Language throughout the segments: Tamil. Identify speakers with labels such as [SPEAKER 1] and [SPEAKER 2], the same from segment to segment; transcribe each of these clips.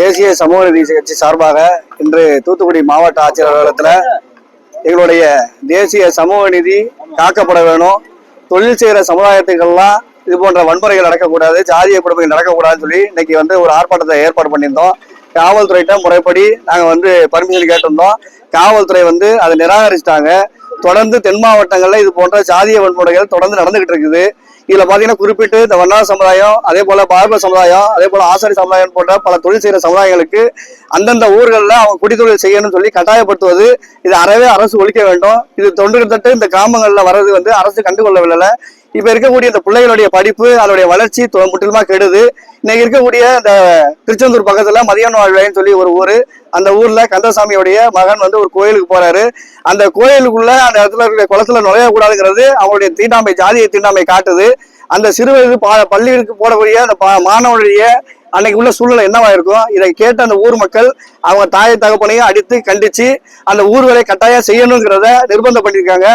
[SPEAKER 1] தேசிய சமூக நீதி கட்சி சார்பாக இன்று தூத்துக்குடி மாவட்ட ஆட்சியர் அலுவலகத்தில் எங்களுடைய தேசிய சமூக நீதி காக்கப்பட வேணும். தொழில் செய்கிற சமுதாயத்துக்கெல்லாம் இது போன்ற வன்முறைகள் நடக்கக்கூடாது ஜாதிய குடும்பங்கள் நடக்கக்கூடாதுன்னு சொல்லி இன்னைக்கு வந்து ஒரு ஆர்ப்பாட்டத்தை ஏற்பாடு பண்ணியிருந்தோம். காவல்துறையிட்ட முறைப்படி நாங்கள் வந்து பர்மிஷன் கேட்டிருந்தோம். காவல்துறை வந்து அதை நிராகரிச்சிட்டாங்க. தொடர்ந்து தென் மாவட்டங்களில் இது போன்ற ஜாதிய வன்முறைகள் தொடர்ந்து நடந்துகிட்டு இருக்குது. இதுல பாத்தீங்கன்னா குறிப்பிட்டு இந்த வண்ணார சமுதாயம் அதே போல பார்ப்ப சமுதாயம் அதே போல ஆசாரி சமுதாயம் போன்ற பல தொழில் செய்யற சமுதாயங்களுக்கு அந்தந்த ஊர்களில் அவங்க குடித்தொழில் செய்யணும்னு சொல்லி கட்டாயப்படுத்துவது இது அறவே அரசு ஒழிக்க வேண்டும். இது தொன்று தட்டு இந்த கிராமங்களில் வர்றது வந்து அரசு கண்டுகொள்ளவில்லை. இப்ப இருக்கக்கூடிய இந்த பிள்ளைகளுடைய படிப்பு அதனுடைய வளர்ச்சி முற்றிலுமா கெடுது. இன்னைக்கு இருக்கக்கூடிய இந்த திருச்செந்தூர் பக்கத்துல மதியான வாழ்வைன்னு சொல்லி ஒரு ஊரு. அந்த ஊர்ல கந்தசாமியுடைய மகன் வந்து ஒரு கோயிலுக்கு போறாரு. அந்த கோயிலுக்குள்ள அந்த இடத்துல இருக்கிற குளத்துல நுழையக்கூடாதுங்கிறது அவங்களுடைய தீண்டாமை ஜாதிய தீண்டாமை காட்டுது. அந்த சிறு வயது பா- பள்ளிகளுக்கு போடக்கூடிய அந்த பா- மாணவனுடைய அன்னைக்கு உள்ள சூழ்நிலை என்னவா இருக்கும் இதை கேட்டு அந்த ஊர் மக்கள் அவங்க தாயை தகப்பனையும் அடித்து கண்டிச்சு அந்த ஊர்களை கட்டாயம் செய்யணுங்கிறத நிர்பந்தம் பண்ணியிருக்காங்க.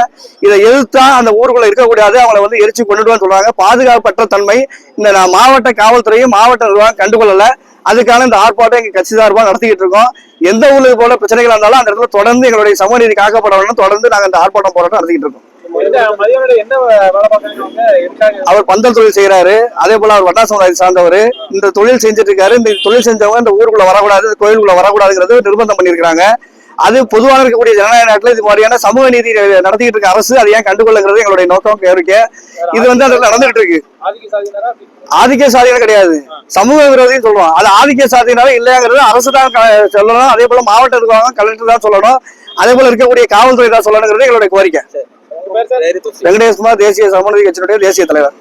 [SPEAKER 1] இதை எதிர்த்தா அந்த ஊருக்குள்ள இருக்கக்கூடாது அவங்கள வந்து எரிச்சு கொண்டுடுவான்னு சொல்றாங்க பாதுகாப்பற்ற தன்மை இந்த நான் மாவட்ட காவல்துறையும் மாவட்ட நிர்வாகம் கண்டுகொள்ளல. அதுக்கான இந்த ஆர்ப்பாட்டம் எங்க கட்சி சார்பாக நடத்திக்கிட்டு இருக்கோம். எந்த ஊருக்கு போல பிரச்சனைகள் இருந்தாலும் அந்த இடத்துல தொடர்ந்து எங்களுடைய சமூக நீதி காக்கப்பட வேண்டும் தொடர்ந்து நாங்கள் இந்த ஆர்ப்பாட்டம் போராட்டம் நடத்திக்கிட்டு இருக்கோம். அவர் பந்தல் தொழில் செய்யறாரு அதே போல அவர் வட்டா சமுதாயத்தை சார்ந்தவர். இந்த தொழில் செஞ்சுட்டு இருக்காரு இந்த தொழில் செஞ்சவங்க இந்த ஊருக்குள்ள வரக்கூடாது கோயிலுக்குள்ள வரக்கூடாதுங்கிறது நிர்பந்தம் பண்ணியிருக்காங்க அது பொதுவாக இருக்கக்கூடிய ஜனநாயக நாட்டில் இது மாதிரியான சமூக நீதி நடத்திக்கிட்டு இருக்க அரசு அதை ஏன் கண்டுகொள்ளுங்கிறது எங்களுடைய நோக்கம் கோரிக்கை. இது வந்து அதில் நடந்துகிட்டு இருக்கு.
[SPEAKER 2] ஆதிக்க சாதியினரா
[SPEAKER 1] கிடையாது. சமூக விரோதின்னு சொல்லுவோம் அது ஆதிக்க சாதியினால இல்லைங்கிறது அரசு தான் சொல்லணும். அதே போல மாவட்ட நிர்வாகம் கலெக்டர் தான் சொல்லணும். அதே போல இருக்கக்கூடிய காவல்துறை தான் சொல்லணுங்கிறது எங்களுடைய கோரிக்கை. வெங்கடேஷ்குமார் தேசிய சமூக கட்சியினுடைய தேசிய தலைவர்.